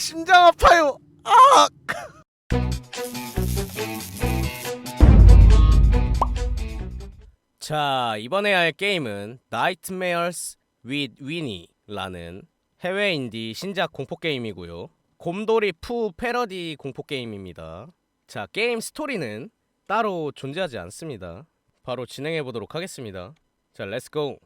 심장 아파요. 아. 자 이번에 할 게임은 Nightmares with Winnie라는 해외 인디 신작 공포 게임이고요. 곰돌이 푸 패러디 공포 게임입니다. 자 게임 스토리는 따로 존재하지 않습니다. 바로 진행해 보도록 하겠습니다. 자 렛츠 고.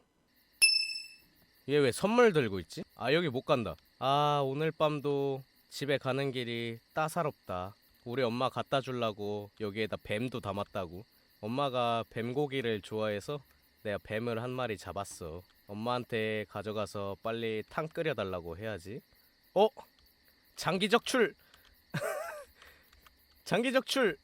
얘 왜 선물 들고 있지? 아 여기 못 간다. 아 오늘 밤도 집에 가는 길이 따사롭다. 우리 엄마 갖다 주려고 여기에다 뱀도 담았다고. 엄마가 뱀고기를 좋아해서 내가 뱀을 한 마리 잡았어. 엄마한테 가져가서 빨리 탕 끓여달라고 해야지. 어? 장기 적출. 장기 적출.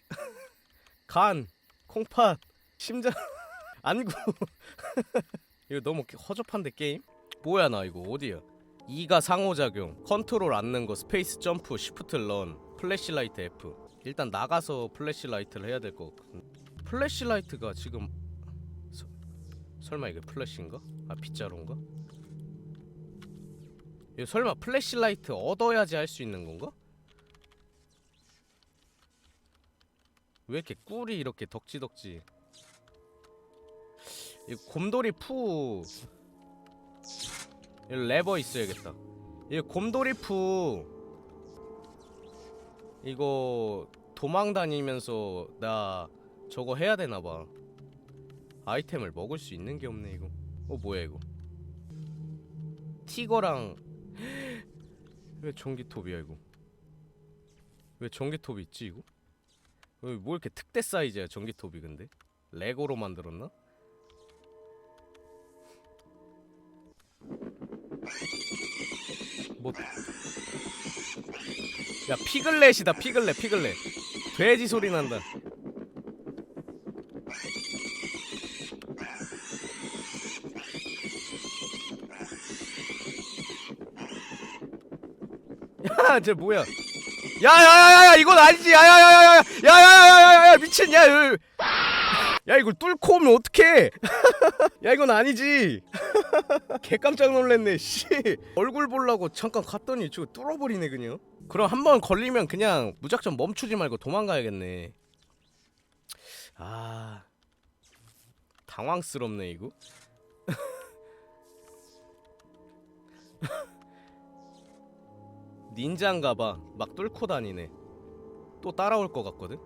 간, 콩팥, 심장, 안구. 이거 너무 허접한데 게임? 뭐야 나 이거 어디야? 2가 상호작용, 컨트롤 앉는 거, 스페이스 점프, 시프트 런, 플래시라이트 F. 일단 나가서 플래시라이트를 해야 될 것 같은데. 플래시라이트가 지금 서, 설마 이게 플래시인가? 아 빗자루인가? 이거 설마 플래시라이트 얻어야지 할 수 있는 건가? 왜 이렇게 꿀이 이렇게 덕지덕지? 이 곰돌이 푸 이 레버 있어야겠다. 이 곰돌이 푸 이거 도망 다니면서 나 저거 해야 되나 봐. 아이템을 먹을 수 있는 게 없네 이거. 어 뭐야 이거? 티거랑 왜 전기톱이야 이거? 왜 전기톱이 있지 이거? 왜 뭐 이렇게 특대 사이즈야 전기톱이 근데? 레고로 만들었나? 뭐? 야 피글렛이다 피글렛 피글렛 돼지 소리 난다. 야, 쟤 뭐야? 야야야야야 이건 아니지. 야야야야야 야야야야야 미친 야. 야, 야 이걸 뚫고 오면 어떡해? 야 이건 아니지. 개 깜짝 놀랐네. 씨. 얼굴 보려고 잠깐 갔더니 저거 뚫어버리네 그냥. 그럼 한 번 걸리면 그냥 무작정 멈추지 말고 도망가야겠네. 아 당황스럽네 이거. 닌자인가봐. 막 뚫고 다니네. 또 따라올 것 같거든.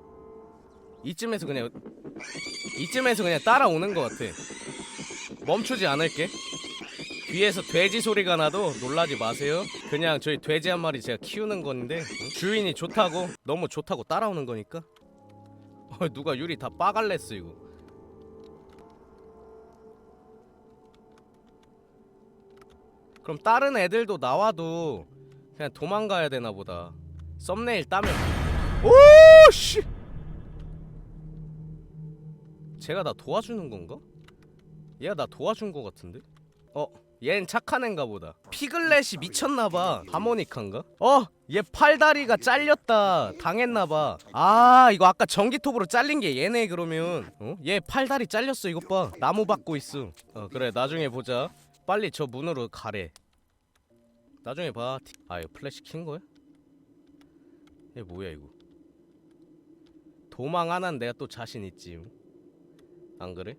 이쯤에서 그냥 이쯤에서 그냥 따라오는 것 같아. 멈추지 않을게. 뒤에서 돼지 소리가 나도 놀라지 마세요. 그냥 저희 돼지 한 마리 제가 키우는 건데 응? 주인이 좋다고 너무 좋다고 따라오는 거니까. 어, 누가 유리 다 빠갈랬어 이거. 그럼 다른 애들도 나와도 그냥 도망가야 되나 보다. 썸네일 따면 오 씨. 제가 나 도와주는 건가? 얘가 나 도와준 거 같은데? 어, 얜 착한 앤가 보다. 피글렛이 미쳤나 봐. 하모니카인가? 어, 얘 팔다리가 잘렸다. 당했나 봐. 아, 이거 아까 전기톱으로 잘린 게 얘네 그러면. 어? 얘 팔다리 잘렸어. 이것 봐. 나무 받고 있어. 어, 그래. 나중에 보자. 빨리 저 문으로 가래. 나중에 봐. 아, 이거 플래시 킨 거야? 얘 뭐야 이거? 도망 하나는 내가 또 자신 있지. 안 그래?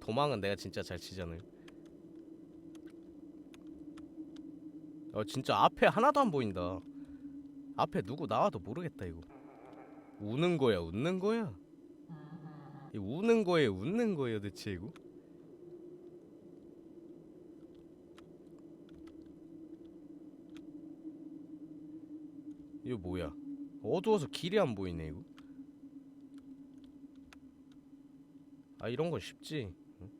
도망은 내가 진짜 잘 치잖아요. 어 진짜 앞에 하나도 안 보인다. 앞에 누구 나와도 모르겠다 이거. 우는 거야, 웃는 거야? 이 우는 거예요, 웃는 거예요, 대체 이거? 이거 뭐야? 어두워서 길이 안 보이네 이거. 아 이런 건 쉽지. 응?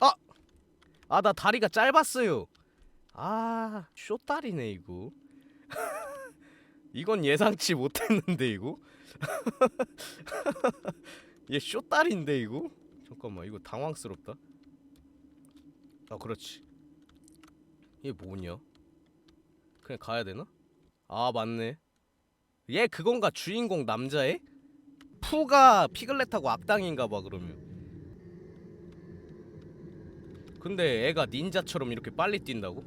아! 아 나 다리가 짧았어요. 아 쇼다리네 이거. 이건 예상치 못했는데 이거. 얘 쇼다리인데 이거. 잠깐만 이거 당황스럽다. 아 그렇지. 얘 뭐냐? 그냥 가야 되나? 아 맞네. 얘 그건가 주인공 남자애? 푸가 피글렛하고 악당인가 봐 그러면. 근데 애가 닌자처럼 이렇게 빨리 뛴다고?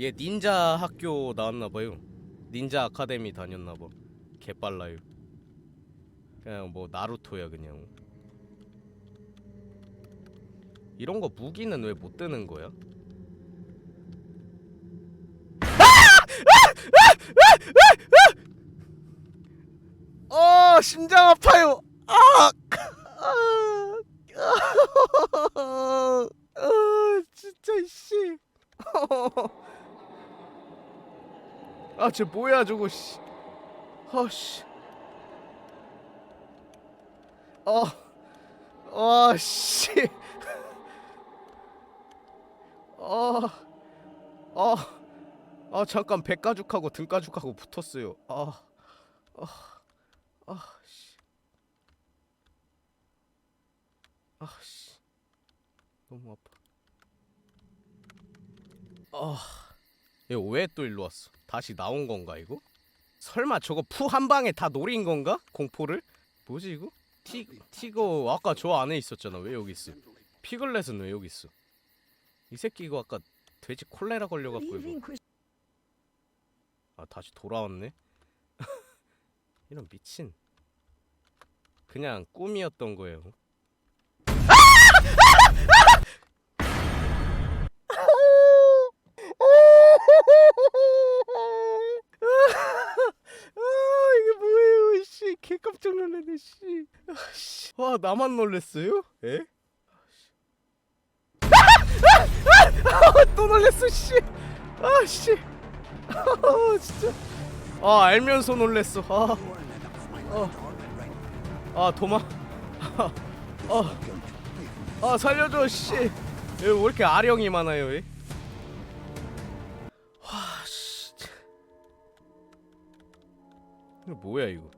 얘 닌자 학교 나왔나 봐요. 닌자 아카데미 다녔나 봐. 개 빨라요. 그냥 뭐 나루토야 그냥. 이런 거 무기는 왜 못 뜨는 거야? 어 심장 아파요. 아, 아, 아, 아 진짜 씨. 아, 쟤 뭐야 저거 씨. 아 씨. 어. 아 씨. 아. 아. 아 잠깐 배가죽하고 등가죽하고 붙었어요. 아. 아. 아 씨. 아 씨. 너무 아파. 아. 이거 왜또 일로 왔어? 다시 나온 건가 이거? 설마 저거 푸 한 방에 다 노린 건가? 공포를? 뭐지 이거? 티 티거 아까 저 안에 있었잖아. 왜 여기 있어? 피글렛은 왜 여기 있어? 이 새끼 이거 아까 돼지 콜레라 걸려갖고 이거. 아 다시 돌아왔네. 이런 미친. 그냥 꿈이었던 거예요. 아 깜짝 놀랐네 씨. 아, 씨. 와 나만 놀랬어요? 에? 아, 또 놀랬어 씨. 아 씨. 아 진짜 아 알면서 놀랬어 아, 아, 아 도마 아, 아, 아 살려줘 씨왜 이렇게 아령이 많아요 얘? 와 씨. 이거 뭐야 이거?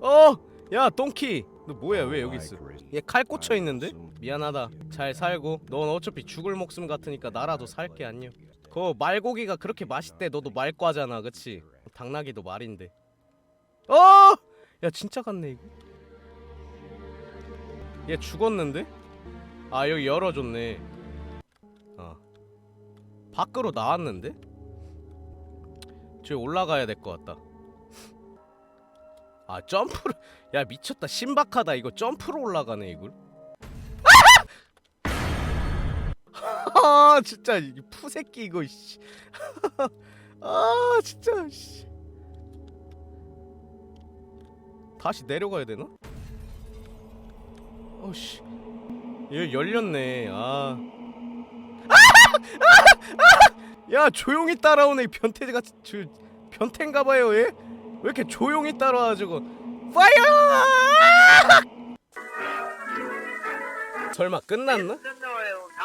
어 야 똥키. 너 뭐야 왜 여기 있어? 얘 칼 꽂혀 있는데? 미안하다. 잘 살고. 넌 어차피 죽을 목숨 같으니까 나라도 살게 안녕. 그 말고기가 그렇게 맛있대. 너도 말과잖아 그치? 당나귀도 말인데 어! 야 진짜 같네 이거. 얘 죽었는데? 아 여기 열어줬네. 아 밖으로 나왔는데? 저기 올라가야 될 것 같다. 아 점프를. 야 미쳤다. 신박하다. 이거 점프로 올라가네 이걸. 아! 진짜 이 푸새끼 이거 씨. 아 진짜 다시 내려가야 되나? 어씨 얘 열렸네 아. 야 조용히 따라오네 이 변태가 저 변태인가봐요 얘. 왜 이렇게 조용히 따라와가지고 파이어! 설마 끝났나?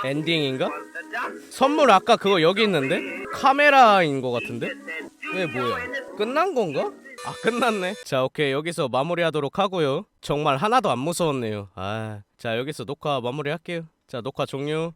엔딩인가? 선물 아까 그거 여기 있는데? 카메라인 거 같은데? 왜 뭐야? 끝난 건가? 아 끝났네. 자 오케이. 여기서 마무리하도록 하고요. 정말 하나도 안 무서웠네요. 아자 여기서 녹화 마무리할게요. 자 녹화 종료